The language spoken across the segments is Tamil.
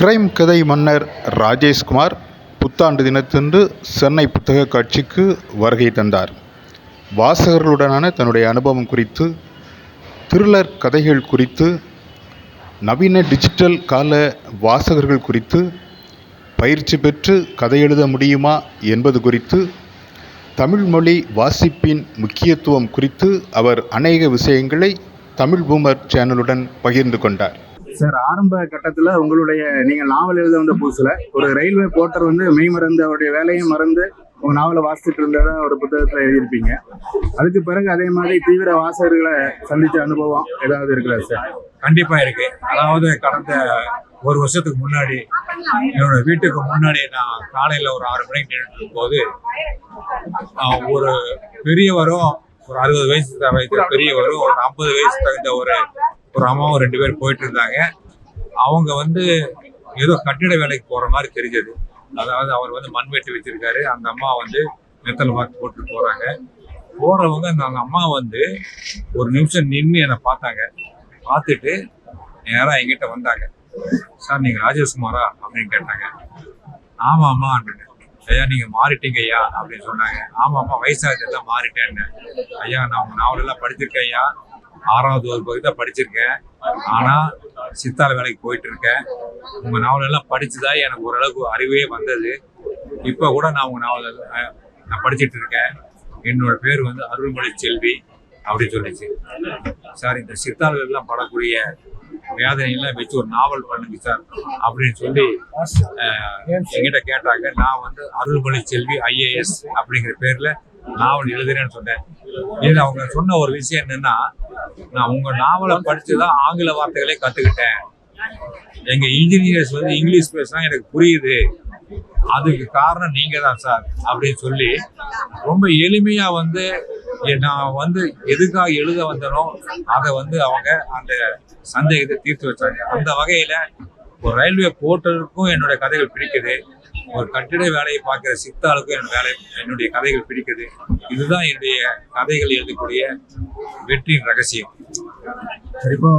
கிரைம் கதை மன்னர் ராஜேஷ்குமார் புத்தாண்டு தினத்தன்று சென்னை புத்தகக் காட்சிக்கு வருகை தந்தார். வாசகர்களுடனான தன்னுடைய அனுபவம் குறித்து திருளர் கதைகள் குறித்து நவீன டிஜிட்டல் கால வாசகர்கள் குறித்து பயிற்சி பெற்று கதை எழுத முடியுமா என்பது குறித்து தமிழ்மொழி வாசிப்பின் முக்கியத்துவம் குறித்து அவர் அநேக விஷயங்களை தமிழ் பூமர் சேனலுடன் பகிர்ந்து கொண்டார். சார் ஆரம்ப கட்டத்துல உங்களுடைய நீங்க நாவல் எழுத வந்த புதுசுல ஒரு ரயில்வே போர்ட்டர் வந்து மெய் மறந்து அவருடைய வேலையும் மறந்து உங்க நாவலை வாசிச்சுட்டு இருந்ததா ஒரு புத்தகத்துல எழுதியிருப்பீங்க. அதுக்கு பிறகு அதே மாதிரி தீவிர வாசகர்களை சந்திச்ச அனுபவம் ஏதாவது இருக்குதா சார்? கண்டிப்பா இருக்கு. அதாவது கடந்த ஒரு வருஷத்துக்கு முன்னாடி என்னோட வீட்டுக்கு முன்னாடி நான் காலையில ஒரு ஆறு மணிக்கு நின்றுட்டு போது ஒரு பெரியவரும் ஒரு அறுபது வயசு தகுந்த பெரியவரும் ஒரு ஐம்பது வயசு தகுந்த ஒரு ஒரு அம்மாவும் ரெண்டு பேர் போயிட்டு இருந்தாங்க. அவங்க வந்து ஏதோ கட்டிட வேலைக்கு போகிற மாதிரி தெரிஞ்சது. அதாவது அவர் வந்து மண் வெட்டி வச்சிருக்காரு. அந்த அம்மா வந்து மெத்தல் வாக்கு போட்டுட்டு போகிறாங்க போகிறவங்க அந்த அம்மா வந்து ஒரு நிமிஷம் நின்று என்னை பார்த்தாங்க. பார்த்துட்டு நேராக எங்கிட்ட வந்தாங்க. சார் நீங்கள் ராஜேஷ்குமாரா? அப்படின்னு கேட்டாங்க. ஆமாம் ஆமாம் அப்படின்னு ஐயா நீங்கள் மாறிட்டீங்க ஐயா அப்படின்னு சொன்னாங்க. ஆமாம் அம்மா ஆமா வயசாகுதெல்லாம் மாறிட்டேன்னு ஐயா நான் உங்கள் நாவலெல்லாம் படிச்சிருக்கேன் ஐயா. ஆறாவது ஒரு பகுதி தான் படிச்சிருக்கேன். ஆனா சித்தால வேலைக்கு போயிட்டு இருக்கேன் உங்க நாவல் எல்லாம் படிச்சுதான் எனக்கு ஓரளவுக்கு அறிவே வந்தது. இப்ப கூட நான் உங்க நாவல் நான் படிச்சுட்டு இருக்கேன் என்னோட பேர் வந்து அருள்மொழி செல்வி அப்படின்னு சொல்லிச்சு. சார் இந்த சித்தாள்கள் எல்லாம் படக்கூடிய வேதனையெல்லாம் வச்சு ஒரு நாவல் பண்ணுங்க சார் அப்படின்னு சொல்லி எங்கிட்ட கேட்டாங்க. நான் வந்து அருள்மொழி செல்வி ஐஏஎஸ் அப்படிங்கிற பேர்ல நாவல் எழுதுறேன்னு சொன்னேன். இது அவங்க சொன்ன ஒரு விஷயம் என்னன்னா நான் உங்க நாவலை படிச்சுதான் ஆங்கில வார்த்தைகளே கத்துக்கிட்டேன். எங்க இன்ஜினியர்ஸ் வந்து இங்கிலீஷ் பேசினா எனக்கு புரியுது. அதுக்கு காரணம் நீங்க தான் சார் அப்படின்னு சொல்லி ரொம்ப எளிமையா வந்து நான் வந்து எதுக்காக எழுத வந்தனோ அதை வந்து அவங்க அந்த சந்தேகத்தை தீர்த்து வச்சாங்க. அந்த வகையில ஒரு ரயில்வே போர்ட்டருக்கும் என்னுடைய கதைகள் பிடிக்குது. ஒரு கட்டிட வேலையை பார்க்குற சித்தாளுக்கும் என்னோட வேலை என்னுடைய கதைகள் பிடிக்குது. இதுதான் என்னுடைய கதைகள் எழுதக்கூடிய வெற்றியின் ரகசியம். இப்போ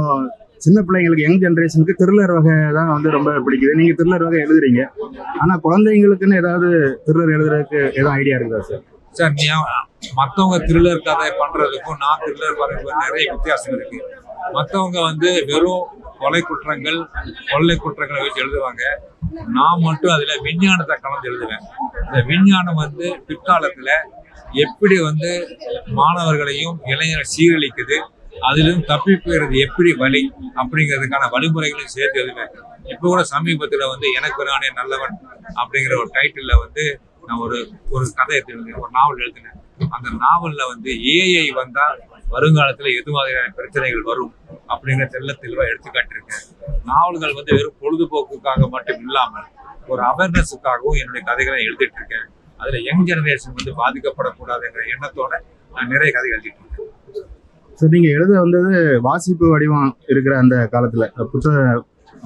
சின்ன பிள்ளைங்களுக்கு யங் ஜெனரேஷனுக்கு த்ரில்லர் வகை தான் வந்து ரொம்ப பிடிக்குது. நீங்க த்ரில்லர் வகை எழுதுறீங்க. ஆனா குழந்தைங்களுக்குன்னு ஏதாவது த்ரில்லர் எழுதுறதுக்கு ஏதாவது ஐடியா இருக்குதா சார் சார் நீ மற்றவங்க த்ரில்லர் கதை பண்றதுக்கும் நான் த்ரில்லர் பண்றதுக்கும் நிறைய வித்தியாசம் இருக்கு. மற்றவங்க வந்து வெறும் கொலை குற்றங்கள் கொள்ளை குற்றங்களை வச்சு எழுதுவாங்க. நான் மட்டும் அதில் விஞ்ஞானத்தை கலந்து எழுதுவேன். இந்த விஞ்ஞானம் வந்து பிற்காலத்தில் எப்படி வந்து மாணவர்களையும் இளைஞரை சீரழிக்குது அதிலும் தப்பி போயிறது எப்படி வழி அப்படிங்கிறதுக்கான வழிமுறைகளையும் சேர்த்து எழுதுவேன். இப்போ கூட சமீபத்தில் வந்து எனக்கு நானே நல்லவன் அப்படிங்கிற ஒரு டைட்டிலில் வந்து நான் ஒரு ஒரு கதை எழுதினேன் ஒரு நாவல் எழுதினேன். அந்த நாவல்ல வந்து ஏஐ வந்தா வருங்காலத்துல எது மாதிரியான பிரச்சனைகள் வரும் அப்படிங்கிற தெல்ல தெளிவா எடுத்துக்காட்டிருக்கேன் நாவல்கள் வந்து வெறும் பொழுதுபோக்குக்காக மட்டும் இல்லாமல் ஒரு அவேர்னஸுக்காகவும் என்னுடைய கதைகளை எழுதிட்டு இருக்கேன். அதுல யங் ஜெனரேஷன் வந்து பாதிக்கப்படக்கூடாதுங்கிற எண்ணத்தோட நான் நிறைய கதை எழுதிட்டு இருக்கேன். சார் நீங்க எழுத வந்தது வாசிப்பு வடிவம் இருக்கிற அந்த காலத்துல புத்தக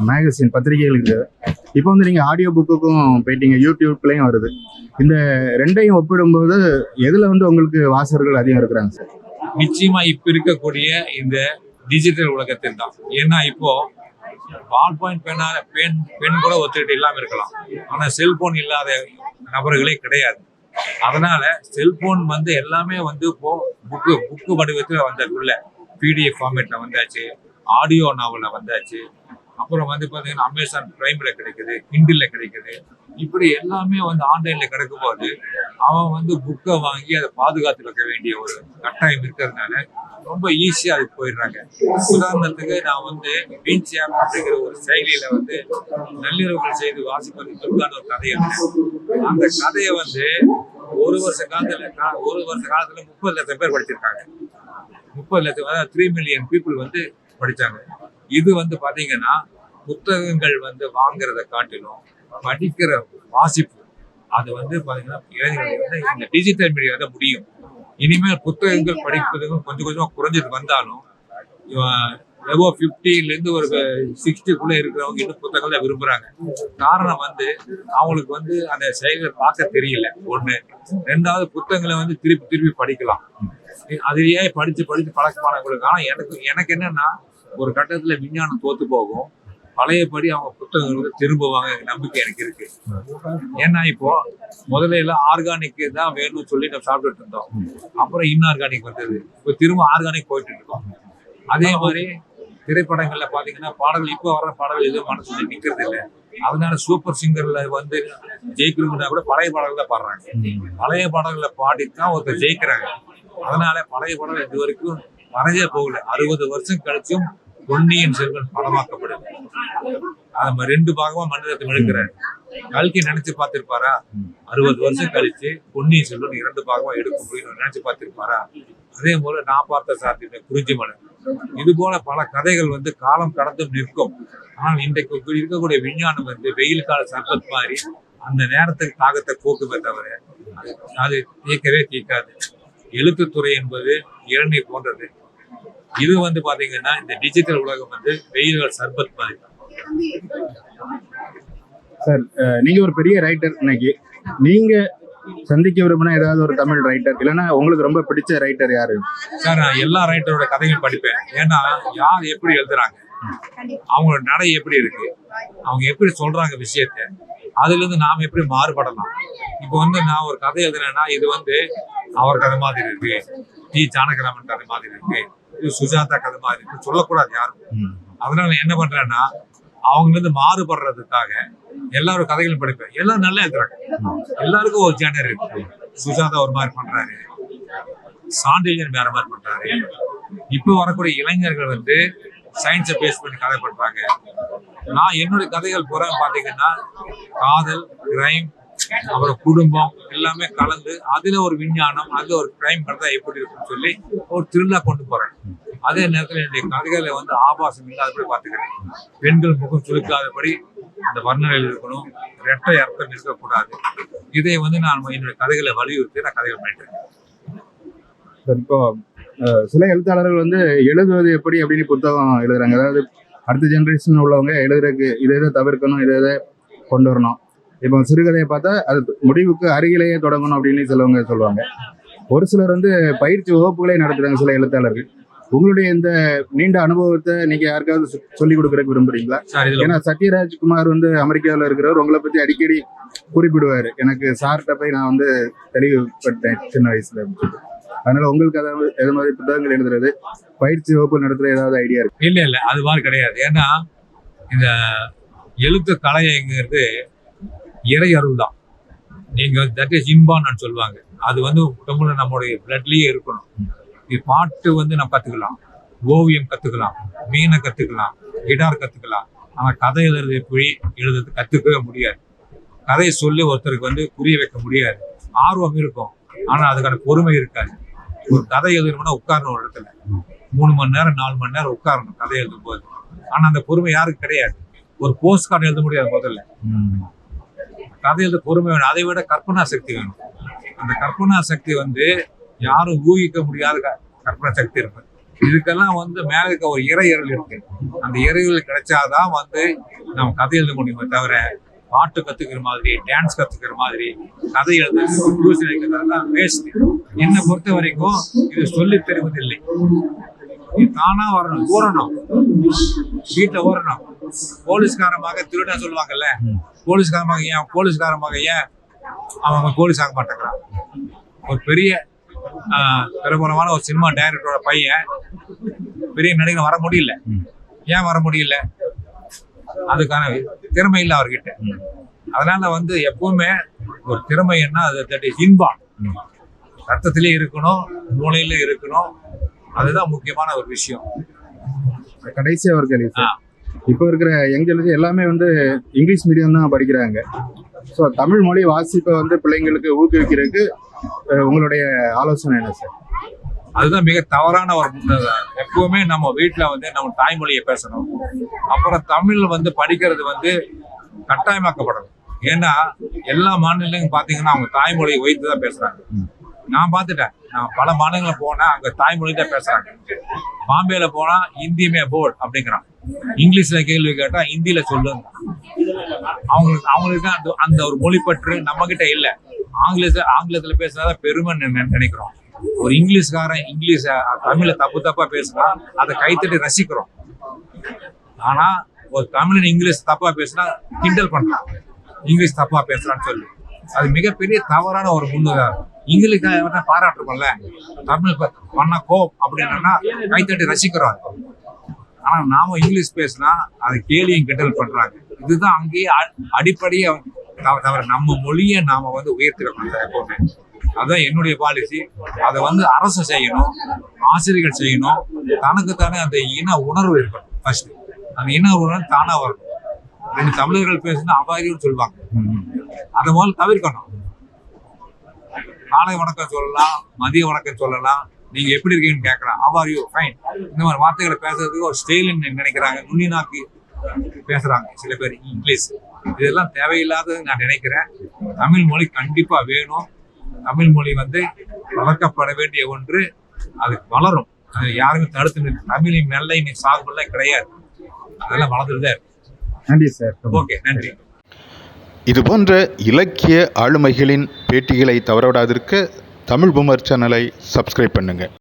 மேகசின் பத்திரிகைகளுக்கு இருக்குது இப்போ வந்து நீங்கள் ஆடியோ புக்குக்கும் போயிட்டீங்க யூடியூப்லேயும் வருது. இந்த ரெண்டையும் ஒப்பிடும்போது எதில் வந்து உங்களுக்கு வாசகர்கள் அதிகம் இருக்கிறாங்க சார்? நிச்சயமாக இப்போ இருக்கக்கூடிய இந்த டிஜிட்டல் உலகத்தில் தான். ஏன்னா இப்போ பால் பாயிண்ட் பெண்ணால பெண் பெண் கூட ஒத்துக்கிட்டு இல்லாமல் இருக்கலாம். ஆனால் செல்போன் இல்லாத நபர்களே கிடையாது. அதனால செல்போன் வந்து எல்லாமே வந்து இப்போ புக்கு புக்கு வடிவத்தில் வந்தது உள்ள பிடிஎஃப் ஃபார்மேட்டில் வந்தாச்சு ஆடியோ நாவலில் வந்தாச்சு அப்புறம் வந்து பார்த்தீங்கன்னா அமேசான் பிரைம்ல கிடைக்குது கிண்டில் கிடைக்குது. இப்படி எல்லாமே வந்து ஆன்லைன்ல கிடைக்கும்போது அவன் வந்து புக்கை வாங்கி அதை பாதுகாத்து வைக்க வேண்டிய ஒரு கட்டாயம் இருக்கிறதுனால ரொம்ப ஈஸியாக அதுக்கு போயிடுறாங்க. உதாரணத்துக்கு நான் வந்து பீச் ஆப் அப்படிங்கிற ஒரு செயலியில வந்து நள்ளிரவுகள் செய்து வாசிப்பதற்கான ஒரு கதை அந்த கதையை வந்து ஒரு வருஷ காலத்துல ஒரு வருஷ காலத்துல முப்பது லட்சம் பேர் படிச்சிருக்காங்க. முப்பது லட்சம் அதாவது த்ரீ மில்லியன் பீப்புள் வந்து படிச்சாங்க. இது வந்து பார்த்தீங்கன்னா புத்தகங்கள் வந்து வாங்குறத காட்டிலும் படிக்கிற வாசிப்பு அது வந்து பார்த்தீங்கன்னா இளைஞர்களுக்கு வந்து இந்த டிஜிட்டல் மீடியா தான் முடியும். இனிமேல் புத்தகங்கள் படிப்பதும் கொஞ்சம் கொஞ்சமாக குறைஞ்சது வந்தாலும் எவோ இருந்து ஒரு சிக்ஸ்டிக்குள்ள இருக்கிறவங்க இன்னும் புத்தகங்களை விரும்புறாங்க. காரணம் வந்து அவங்களுக்கு வந்து அந்த செயல்களை பார்க்க தெரியல. ஒண்ணு. ரெண்டாவது புத்தகங்களை வந்து திருப்பி திருப்பி படிக்கலாம். அதையே படிச்சு படிச்சு பழக்கமானவங்களுக்கு? ஆனால் எனக்கு எனக்கு என்னன்னா ஒரு கட்டத்தில் விஞ்ஞானம் தோத்து போகும். பழையபடி அவங்க புத்தகங்கள் திரும்புவாங்க நம்பிக்கை எனக்கு இருக்கு. ஏன்னா இப்போ முதல்ல எல்லாம் ஆர்கானிக் தான் வேணும்னு சொல்லி நம்ம சாப்பிட்டுட்டு இருந்தோம். அப்புறம் இன்ஆர்கானிக் வந்தது. இப்போ திரும்ப ஆர்கானிக் போயிட்டு இருக்கோம். அதே மாதிரி திரைப்படங்கள்ல பாத்தீங்கன்னா பாடல்கள் இப்போ வர்ற பாடல்கள் எதுவும் மனசுல நிக்கிறது இல்லை. அதனால சூப்பர் சிங்கர்ல வந்து ஜெயிக்கணும்னா கூட பழைய பாடல்கள் தான் பாடுறாங்க. பழைய பாடல்களை பாடித்தான் ஒருத்தர் ஜெயிக்கிறாங்க. அதனால பழைய பாடல் இது வரைக்கும் மறைஞ்சே போகல. அறுபது வருஷம் கழிச்சும் பொன்னியின் செல்வன் படமாக்கப்படுது. அது நம்ம ரெண்டு பாகமா மனிதத்தை எடுக்கிறாரு கல்கி நினைச்சு பார்த்திருப்பாரா? அறுபது வருஷம் கழிச்சு பொன்னியின் செல்வன் இரண்டு பாகமா எடுக்க முடியும் நினைச்சு பார்த்திருப்பாரா? அதே போல நான் பார்த்த சாத்திய குறிஞ்சி மலை இது போல பல கதைகள் வந்து காலம் கடந்து நிற்கும். ஆனால் இன்றைக்கு இருக்கக்கூடிய விஞ்ஞானம் வந்து வெயில் கால சர்பத் மாதிரி அந்த நேரத்துக்கு தாகத்தை போக்குமே தவிர அது- அது தீர்க்கவே தீர்க்காது எழுத்துத்துறை என்பது இளநீர் போன்றது. இது வந்து பாத்தீங்கன்னா இந்த டிஜிட்டல் உலகம் வந்து வெயில்கள் சர்பத் மாதிரி. சார் நீங்க ஒரு பெரிய ரைட்டர் இன்னைக்கு. நீங்க சந்திக்க விரும்பின ஏதாவது ஒரு தமிழ் ரைட்டர் இல்லைன்னா உங்களுக்கு ரொம்ப பிடிச்ச ரைட்டர் யாரு? சார் நான் எல்லா ரைட்டரோட கதையும் படிப்பேன். ஏன்னா யார் எப்படி எழுதுறாங்க? அவங்களோட நடை எப்படி இருக்கு? அவங்க எப்படி சொல்றாங்க விஷயத்த? அதுல இருந்து நாம எப்படி மாறுபடலாம்? இப்போ வந்து நான் ஒரு கதை எழுதுனேன்னா இது வந்து அவர் கதை மாதிரி இருக்கு டி. ஜானகிராமன் கதை மாதிரி இருக்கு சுஜாதா கதை மாதிரி சொல்லக்கூடாது யாரும். அதனால என்ன பண்றேன்னா அவங்க இருந்து மாறுபடுறதுக்காக எல்லாரும் கதைகளும் படிப்பேன். எல்லாரும் நல்லா எழுதுறாங்க. எல்லாருக்கும் ஒரு ஜேனர் இருக்கு. சுஜாதா ஒரு மாதிரி பண்றாரு. சாண்டில்யன் வேற மாதிரி பண்றாரு. இப்போ வரக்கூடிய இளைஞர்கள் வந்து சயின்ஸை பேஸ் பண்ணி கதை பண்றாங்க. நான் என்னுடைய கதைகள் பூரா பாத்தீங்கன்னா காதல் கிரைம் அப்புறம் குடும்பம் எல்லாமே கலந்து அதுல ஒரு விஞ்ஞானம் அதுல ஒரு கிரைம் கலந்தா எப்படி இருக்கும்னு சொல்லி ஒரு திருவிழா கொண்டு போறேன் அதே நேரத்தில் என்னுடைய கதைகளை வந்து ஆபாசம் இல்லாதபடி பார்த்துக்கிறேன். பெண்கள் முகம் சுருக்காதபடி அந்த வர்ணனையில் இருக்கணும். ரெட்டை அர்த்தம் இருக்கக்கூடாது. இதை வந்து நான் என்னுடைய கதைகளை வலியுறுத்தி நான் கதைகள் பண்ணிட்டு இப்போ சில எழுத்தாளர்கள் வந்து எழுதுவது எப்படி அப்படின்னு புத்தகம் எழுதுறாங்க. அதாவது அடுத்த ஜென்ரேஷன் உள்ளவங்க எழுதுறதுக்கு இதை இதை தவிர்க்கணும் இதை இதை கொண்டு வரணும். இப்போ சிறுகதையை பார்த்தா அது முடிவுக்கு அருகிலேயே தொடங்கணும் அப்படின்னு சிலவங்க சொல்லுவாங்க. ஒரு சிலர் வந்து பயிற்சி வகுப்புகளே நடத்துறாங்க சில எழுத்தாளர்கள். உங்களுடைய இந்த நீண்ட அனுபவத்தை நீங்க யாருக்காவது சொல்லிக் கொடுக்கறதுக்கு விரும்புறீங்களா? ஏன்னா சத்யராஜ் குமார் வந்து அமெரிக்காவில் இருக்கிறவர். உங்களை பத்தி அடிக்கடி குறிப்பிடுவாரு. எனக்கு சார்கிட்ட போய் நான் வந்து தெளிவுபட்டேன் சின்ன வயசுல. அதனால உங்களுக்கு அதாவது எது மாதிரி புத்தகங்கள் எழுதுறது பயிற்சி வகுப்பு நடத்துற ஏதாவது ஐடியா இருக்கு? இல்ல இல்ல. அது மாதிரி கிடையாது. ஏன்னா இந்த எழுத்து கலைங்கிறது இறை அருள் தான். நீங்கள் தட் இஸ் இம்பான்னு சொல்லுவாங்க. அது வந்து உடம்புல நம்மளுடைய பிளட்லேயே இருக்கணும். இது பாட்டு வந்து நம்ம கற்றுக்கலாம் ஓவியம் கற்றுக்கலாம் மீனை கற்றுக்கலாம் கிட்டார் கற்றுக்கலாம் ஆனால் கதை எழுதுறது போய் எழுதுறது கற்றுக்கவே முடியாது. கதையை சொல்லி ஒருத்தருக்கு வந்து புரிய வைக்க முடியாது. ஆர்வம் இருக்கும். ஆனால் அதுக்கான பொறுமை இருக்காது. ஒரு கதை எழுதணும்னா உட்காரணும் ஒரு இடத்துல. மூணு மணி நேரம் நாலு மணி நேரம் உட்காரணும் கதை எழுதும் போது ஆனால் அந்த பொறுமை யாருக்கு கிடையாது. ஒரு போஸ்ட் கார்டு எழுத முடியாது முதல்ல. கதை பொறுமை வேணும். அதை விட கற்பனா சக்தி வேணும். அந்த கற்பனா சக்தி வந்து யாரும் ஊகிக்க முடியாத கற்பனை சக்தி இருக்கு. இதுக்கெல்லாம் வந்து மேல இருக்க ஒரு இறையறல் இருக்கு. அந்த இறையல் கிடைச்சாதான் வந்து நம்ம கதை எழுத முடியுமே தவிர பாட்டு கத்துக்கிற மாதிரி டான்ஸ் கத்துக்கிற மாதிரி கதை எழுத டியூஷன் வைக்கிறதெல்லாம் வேஸ்ட் என்னை பொறுத்த வரைக்கும் இது சொல்லி தெரிவதில்லை. தானா வரணும் ஊறணும் வீட்டுல ஊறணும் போலீஸ்கார மக திருடன் சொல்லுவாங்கல்ல போலீஸ்கார மக ஏன் போலீஸ்கார மக ஏன் அவன் போலீஸ் ஆக மாட்டேங்கிறான்? ஒரு பெரிய பிரபலமான ஒரு சினிமா டைரக்டரோட பையன் பெரிய நடிகர் வர முடியல. ஏன் வர முடியல? அதுக்கான திறமை இல்லை அவர்கிட்ட. அதனால வந்து எப்பவுமே ஒரு திறமைன்னா அது தட் இஸ் இன்பான் ரத்தத்திலே இருக்கணும் மூளையில இருக்கணும். அதுதான் முக்கியமான ஒரு விஷயம். கடைசியா ஒரு கேள்வி இப்போ இருக்கிற யங் ஜெனரேஷன் எல்லாமே வந்து இங்கிலீஷ் மீடியம் தான் படிக்கிறாங்க. ஸோ தமிழ் மொழி வாசிப்பை வந்து பிள்ளைங்களுக்கு ஊக்குவிக்கிறதுக்கு உங்களுடைய ஆலோசனை என்ன சார் அதுதான் மிக தவறான ஒரு. எப்பவுமே நம்ம வீட்ல வந்து நம்ம தாய்மொழியை பேசணும். அப்புறம் தமிழ் வந்து படிக்கிறது வந்து கட்டாயமாக்கப்படணும். ஏன்னா எல்லா மாநிலங்களும் பாத்தீங்கன்னா அவங்க தாய்மொழியை வைத்து தான் பேசுறாங்க. நான் பார்த்துட்டேன். நான் பல மாநிலங்களில் போனேன். அங்க தாய்மொழி தான் பேசுறாங்க. பாம்பேல போனா இந்தியுமே போர்டு அப்படிங்கிறான். இங்கிலீஷ்ல கேள்வி கேட்டா ஹிந்தியில் சொல்லுங்க. அவங்களுக்கு அவங்களுக்கு தான் அந்த- அந்த ஒரு மொழிப்பற்று பற்று கிட்ட இல்ல. ஆங்கிலத்தில் ஆங்கிலத்துல பேசினாதான் பெருமை நினைக்கிறோம். ஒரு இங்கிலீஷ்காரன் இங்கிலீஷ தமிழை தப்பு தப்பா பேசுனா அதை கைத்தட்டி ரசிக்கிறோம். ஆனா ஒரு தமிழன் இங்கிலீஷ் தப்பா பேசினா கிண்டல் பண்ணலாம் இங்கிலீஷ் தப்பா பேசுகிறான்னு சொல்லி. அது மிகப்பெரிய தவறான ஒரு முன்னுதாரணம். இங்கிலீஷ் வந்து பாராட்டுறோம்ல தமிழ் பண்ண கோ அப்படின்னா கைத்தட்டி ரசிக்கிறோம் ஆனா நாம இங்கிலீஷ் பேசினா அது கேலியும் கிண்டல் பண்றாங்க. இதுதான் அங்கேயே அடிப்படையே தவ- தவிர நம்ம மொழியை நாம வந்து உயர்த்திடணும் எப்பவுமே. அதான் என்னுடைய பாலிசி அதை வந்து அரசு செய்யணும் ஆசிரியர்கள் செய்யணும். தனக்குத்தானே அந்த இன உணர்வு இருக்கணும் ஃபர்ஸ்ட் அந்த இன உணர்வு தானா வரணும். ரெண்டு தமிழர்கள் பேசினா அபாரின்னு சொல்லுவாங்க. அதை முதல்ல தவிர்க்கணும். காலை வணக்கம் சொல்லலாம் மதிய வணக்கம் சொல்லலாம். நீங்க எப்படி இருக்கீங்கன்னு கேட்கலாம் அவர் யூ ஃபைன் இந்த மாதிரி வார்த்தைகளை பேசுறதுக்கு ஒரு ஸ்டைல்னு நினைக்கிறாங்க. நுண்ணி நாக்கி பேசுறாங்க சில பேர் இங்கிலீஷ். இதெல்லாம் தேவையில்லாதது நான் நினைக்கிறேன். தமிழ் மொழி கண்டிப்பா வேணும். தமிழ் மொழி வந்து வளர்க்கப்பட வேண்டிய ஒன்று. அது வளரும். அது யாருமே தடுத்து தமிழின் மெல்லை நீ சாகுபெல்லாம் கிடையாது. அதெல்லாம் வளர்ந்துட்டு தான் நன்றி சார் ஓகே நன்றி. இதுபோன்ற இலக்கிய ஆளுமைகளின் பேட்டிகளை தவறவிடாதிருக்க தமிழ் பூமர் சேனலை சப்ஸ்கிரைப் பண்ணுங்கள்